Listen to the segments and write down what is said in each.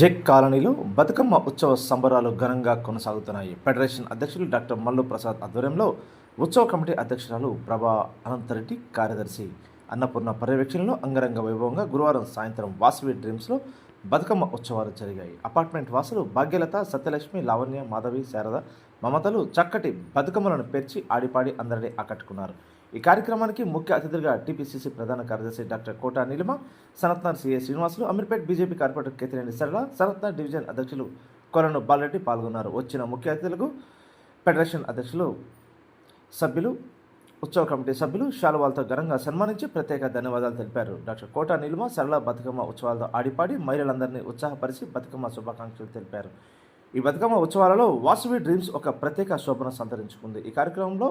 Check కాలనీలో బతుకమ్మ ఉత్సవ సంబరాలు ఘనంగా కొనసాగుతున్నాయి. ఫెడరేషన్ అధ్యక్షులు డాక్టర్ మల్లు ప్రసాద్ ఆధ్వర్యంలో ఉత్సవ కమిటీ అధ్యక్షురాలు ప్రభా అనంతరెడ్డి కార్యదర్శి అన్నపూర్ణ పర్యవేక్షణలో అంగరంగ వైభవంగా గురువారం సాయంత్రం వాసవి డ్రీమ్స్లో బతుకమ్మ ఉత్సవాలు జరిగాయి. అపార్ట్మెంట్ వాసులు భాగ్యలత సత్యలక్ష్మి లావణ్య మాధవి శారద మమతలు చక్కటి బతుకమ్మలను పేర్చి ఆడిపాడి అందరినీ ఆకట్టుకున్నారు. ఈ కార్యక్రమానికి ముఖ్య అతిథులుగా టీపీసీసీ ప్రధాన కార్యదర్శి doctor Kota Nilima Sanathnagar CA Srinivasulu Ameerpet BJP corporator Ketineni Sarala Sanathnagar division అధ్యక్షులు కొలను బాలరెడ్డి పాల్గొన్నారు. వచ్చిన ముఖ్య అతిథులకు ఫెడరేషన్ అధ్యక్షులు సభ్యులు ఉత్సవ కమిటీ సభ్యులు శాలువాలతో ఘనంగా సన్మానించి ప్రత్యేక ధన్యవాదాలు తెలిపారు. డాక్టర్ కోటా నిలుమ సరళ బతుకమ్మ ఉత్సవాలతో ఆడిపాడి మహిళలందరినీ ఉత్సాహపరిచి బతుకమ్మ శుభాకాంక్షలు తెలిపారు. ఈ బతుకమ్మ ఉత్సవాలలో వాసవి డ్రీమ్స్ ఒక ప్రత్యేక శోభను సంతరించుకుంది. ఈ కార్యక్రమంలో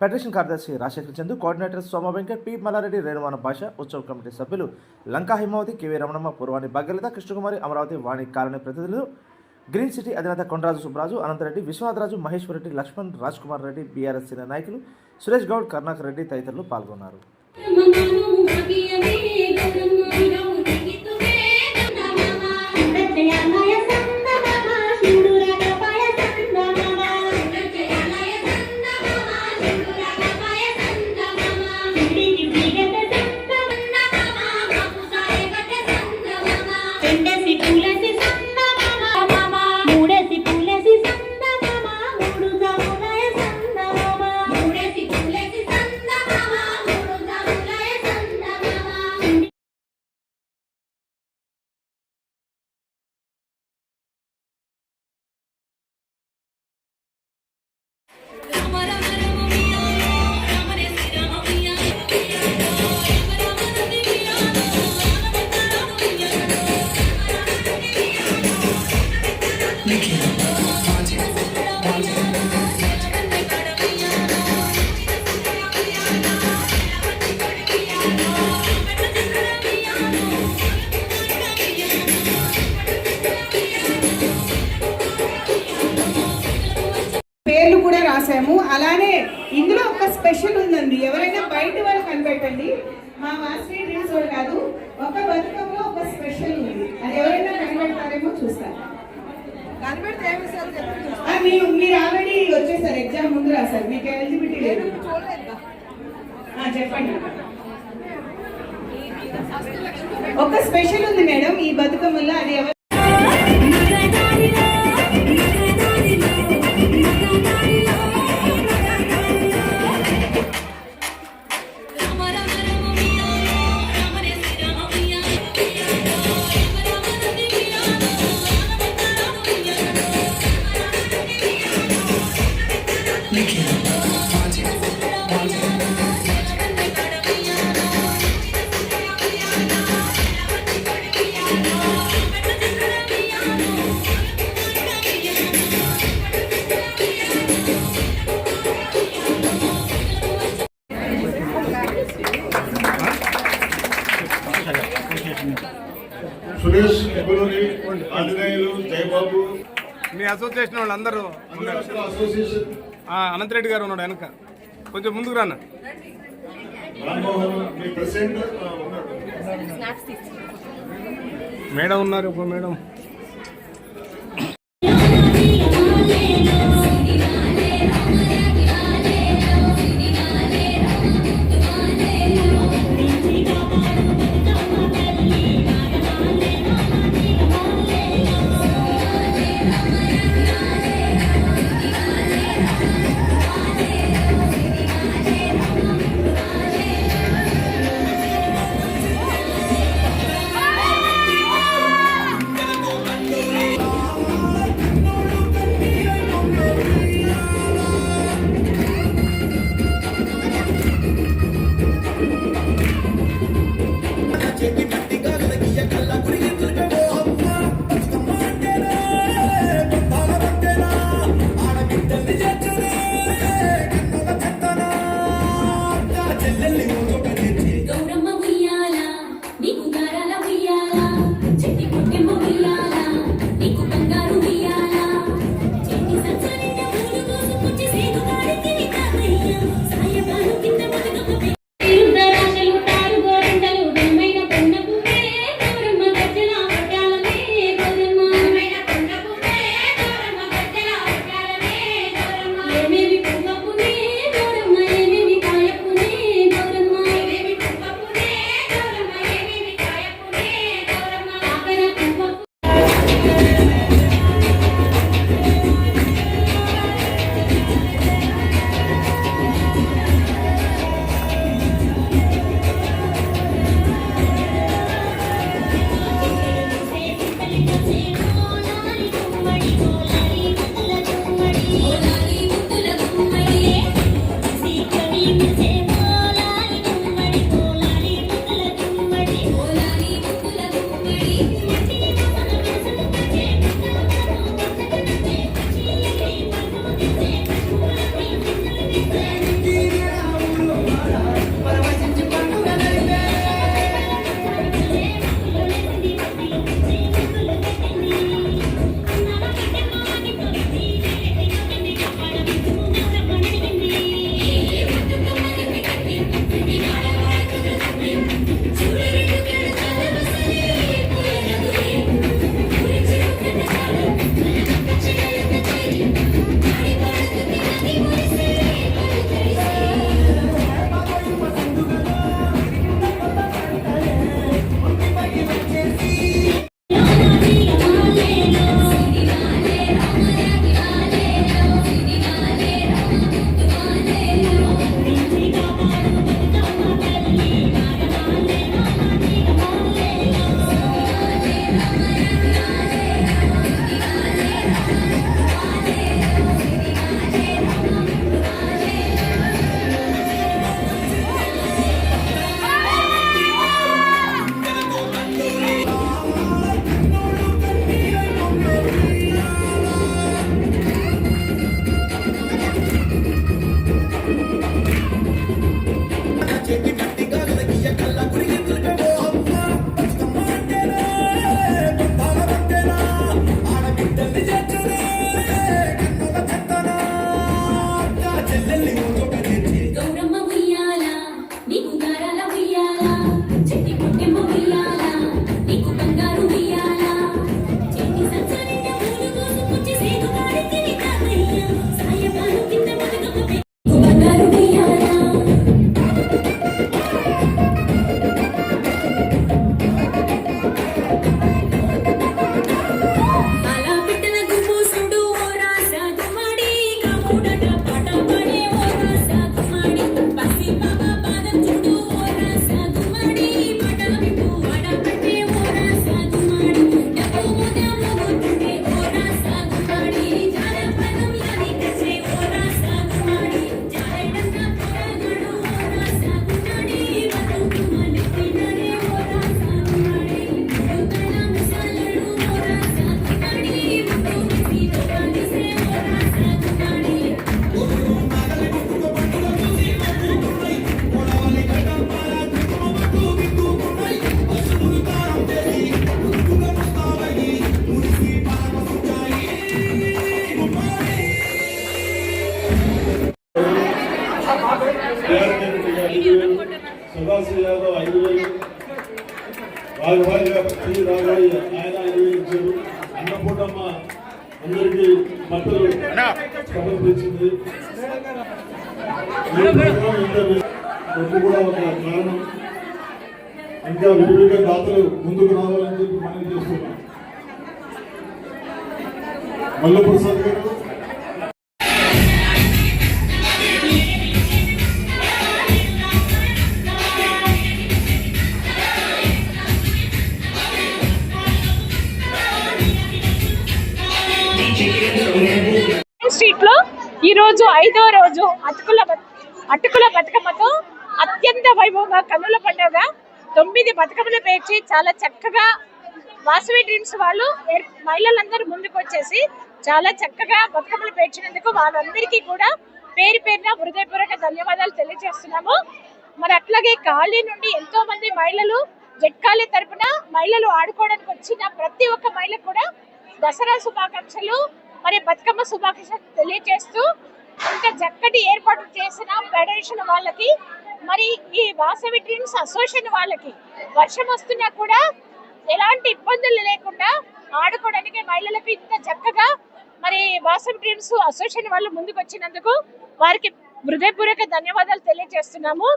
ఫెడరేషన్ కార్యదర్శి రాజశేఖర్ చందు కోఆర్డినేటర్ సోమ వెంకట్ పి. మల్లారెడ్డి రేణువాన భాష ఉత్సవ కమిటీ సభ్యులు లంకా హిమావతి కెవి రమణమ్మ పూర్వాణి భాగ్యలత కృష్ణకుమారి అమరావతి వాణి కాలనీ ప్రతినిధులు గ్రీన్ సిటీ అధినేత కొండరాజు సుబ్బరాజు అనంతరెడ్డి విశ్వనాథరాజు మహేశ్వర్ రెడ్డి లక్ష్మణ్ రాజ్ కుమార్ రెడ్డి బీఆర్ఎస్ సీనియర్ నాయకులు సురేష్ గౌడ్ కర్ణాకర్ రెడ్డి తదితరులు పాల్గొన్నారు. ముందు రాశారు మీకు ఎలిజిబిలిటీ లేదు. చెప్పండి. ఒక స్పెషల్ ఉంది మేడం. ఈ బతుకమ్మలో అది ఎవరు అసోసియేషన్ అసోసియేషన్. ఆ, అనంతరెడ్డి గారు ఉన్నాడు వెనక. కొంచెం ముందుకు రాన్న మేడం ఉన్నారు ఒక మేడం. సమర్పించింది కూడా ఒక కారణం ఇంకా విడివిడిగా దాతలు ముందుకు రావాలని చెప్పి మనం చేస్తున్నాం మల్లప్రసాద్ గారు రోజు ఐదో రోజు అటుకుల అటుకుల బతుకమ్మతో అత్యంత వైభవంగా కన్నుల పండుగ తొమ్మిది బతుకమ్మలు పేర్చి చాలా చక్కగా వాసవి డ్రీమ్స్ వాళ్ళు మహిళలందరూ ముందుకు వచ్చేసి చాలా చక్కగా బతుకమ్మలు పేర్చినందుకు వాళ్ళందరికీ కూడా పేరు పేరున హృదయపూర్వక ధన్యవాదాలు తెలియజేస్తున్నాము. మరి అట్లాగే ఖాళీ నుండి ఎంతో మంది మహిళలు జట్కాలి తరపున మహిళలు ఆడుకోవడానికి వచ్చిన ప్రతి ఒక్క మహిళ కూడా దసరా శుభాకాంక్షలు. మరి బతుకమ్మ శుభాకాంక్షలు తెలియజేస్తూ ఇంత చక్కటి ఏర్పాటు చేసిన ఫెడరేషన్ వాళ్ళకి మరి ఈ వాసవి డ్రీమ్స్ అసోసియేషన్ వాళ్ళకి. వర్షం వస్తున్నా కూడా ఎలాంటి ఇబ్బందులు లేకుండా ఆడుకోవడానికి మహిళలకు ఇంత చక్కగా మరి వాసవి డ్రీమ్స్ అసోసియేషన్ వాళ్ళు ముందుకు వచ్చినందుకు వారికి హృదయపూర్వక ధన్యవాదాలు తెలియజేస్తున్నాము.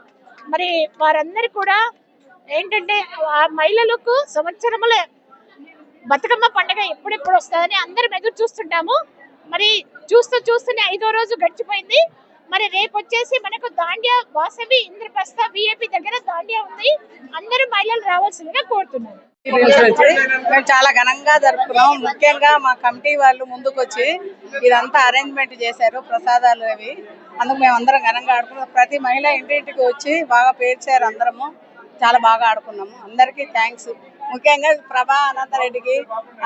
మరి వారందరూ కూడా ఏంటంటే ఆ మహిళలకు సంవత్సరములే బతుకమ్మ పండుగ ఎప్పుడెప్పుడు వస్తుందని అందరం ఎదురు చూస్తుంటాము. మరి చూస్తూ చూస్తూనే ఐదో రోజు గడిచిపోయింది. మరి రేపు వచ్చేసి మనకు దాండియా వాసవి ఇంద్రప్రస్థ విఏపి దగ్గర దాండియా ఉంది. అందరూ మహిళలు రావాల్సిందిగా కోరుతున్నారు మేము చాలా ఘనంగా జరుపుకున్నాం. ముఖ్యంగా మా కమిటీ వాళ్ళు ముందుకొచ్చి ఇదంతా అరేంజ్మెంట్ చేశారు ప్రసాదాలు అవి. అందుకు మేము అందరం ఘనంగా ఆడుకున్నాం. ప్రతి మహిళ ఇంటింటికి వచ్చి బాగా పేర్చారు అందరము. చాలా బాగా ఆడుకున్నాము. అందరికీ థ్యాంక్స్ ముఖ్యంగా ప్రభా అనంతరెడ్డికి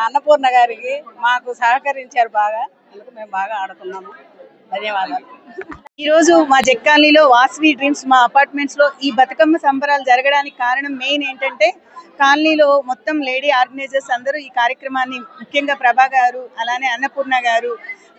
అన్నపూర్ణ గారికి మాకు సహకరించారు బాగా. అందుకు మేము బాగా ఆడుతున్నాము ధన్యవాదాలు. ఈ రోజు మా జక్కాలనీలో వాసవి డ్రీమ్స్ మా అపార్ట్మెంట్స్లో ఈ బతుకమ్మ సంబరాలు జరగడానికి కారణం మెయిన్ ఏంటంటే కాలనీలో మొత్తం లేడీ ఆర్గనైజర్స్ అందరూ ఈ కార్యక్రమాన్ని ముఖ్యంగా ప్రభా గారు అలానే అన్నపూర్ణ గారు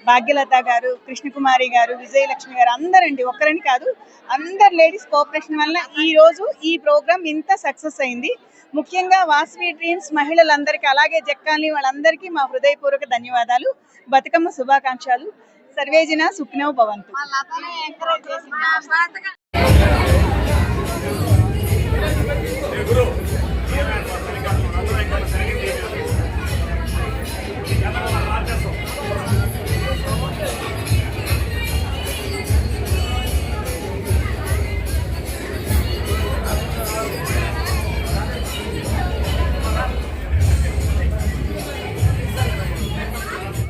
భాగ్యలత గారు కృష్ణకుమారి గారు విజయలక్ష్మి గారు అందరండి. ఒక్కరని కాదు అందరు లేడీస్ కోఆపరేషన్ వల్ల ఈ రోజు ఈ ప్రోగ్రామ్ ఇంత సక్సెస్ అయింది. ముఖ్యంగా వాసవి డ్రీమ్స్ మహిళలందరికీ అలాగే జక్కాలి వాళ్ళందరికీ మా హృదయపూర్వక ధన్యవాదాలు. బతుకమ్మ శుభాకాంక్షలు. సర్వేజన సుఖ్నవ్ భవంతు.